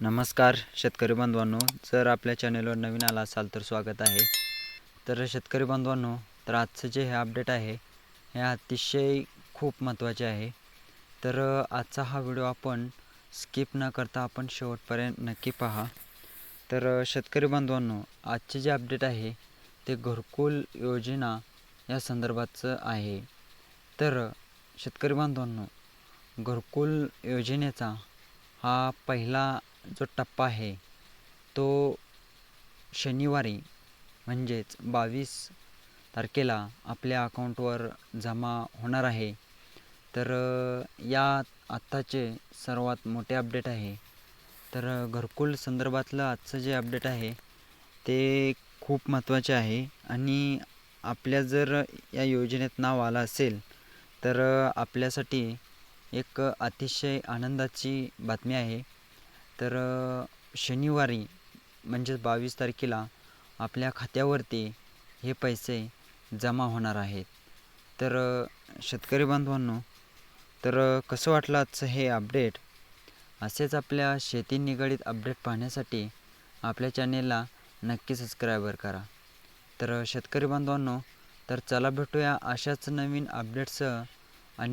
नमस्कार शेतकरी बांधवांनो जर आपल्या चॅनलवर नवीन आला असाल तर स्वागत आहे. तर शेतकरी बांधवांनो तर आजचं जे हे अपडेट आहे हे अतिशय खूप महत्त्वाचे आहे. तर आजचा हा व्हिडिओ आपण स्किप न करता आपण शेवटपर्यंत नक्की पहा. तर शेतकरी बांधवांनो आजचे जे अपडेट आहे ते घरकुल योजना या संदर्भातचं आहे. तर शेतकरी बांधवांनो घरकुल योजनेचा हा पहिला जो टप्पा आहे तो शनिवारी म्हणजेच बावीस तारखेला आपल्या अकाउंटवर जमा होणार आहे. तर या आत्ताचे सर्वात मोठे अपडेट आहे. तर घरकुल संदर्भातलं आजचं जे अपडेट आहे ते खूप महत्त्वाचे आहे आणि आपल्या जर या योजनेत नाव आलं असेल तर आपल्यासाठी एक अतिशय आनंदाची बातमी आहे. तर शनिवारी म्हणजेच बावीस तारखेला आपल्या खात्यावरती हे पैसे जमा होणार आहेत. तर शेतकरी बांधवांनो तर कसं वाटलं आजचं हे अपडेट? असेच आपल्या शेती निगडीत अपडेट पाहण्यासाठी आपल्या चॅनेलला नक्की सबस्क्रायबर करा. तर शेतकरी बांधवांनो तर चला भेटूया अशाच नवीन अपडेट्स